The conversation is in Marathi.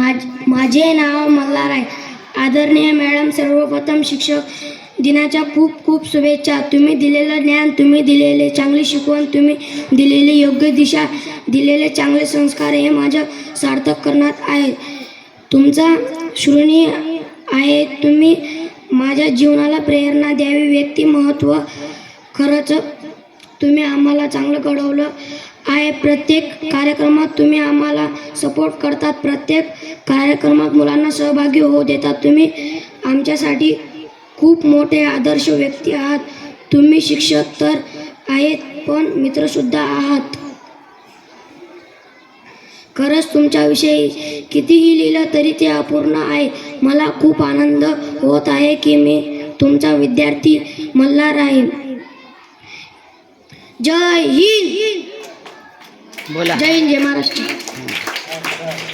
माझ माझे नाव मल्हार आहे. आदरणीय मॅडम सर्वप्रथम शिक्षक दिनाच्या खूप खूप शुभेच्छा. तुम्ही दिलेलं ज्ञान तुम्ही दिलेले चांगली शिकवण तुम्ही दिलेली योग्य दिशा दिलेले चांगले संस्कार हे माझ्या सार्थक करण्यात आहे. तुमचा श्रेणी आहे. तुम्ही माझ्या जीवनाला प्रेरणा द्यावी. व्यक्तिमहत्व खरंच तुम्ही आम्हाला चांगलं घडवलं आहे. प्रत्येक कार्यक्रमात तुम्ही आम्हाला सपोर्ट करतात. प्रत्येक कार्यक्रमात मुलांना सहभागी होऊ देतात. तुम्ही आमच्यासाठी खूप मोठे आदर्श व्यक्ती आहात. तुम्ही शिक्षक तर आहेत पण मित्रसुद्धा आहात. खरंच तुमच्याविषयी कितीही लिहिलं तरी ते अपूर्ण आहे. मला खूप आनंद होत आहे की मी तुमचा विद्यार्थी मल्हार आहे जय हिंद। बोला. जय हिंद जय महाराष्ट्र।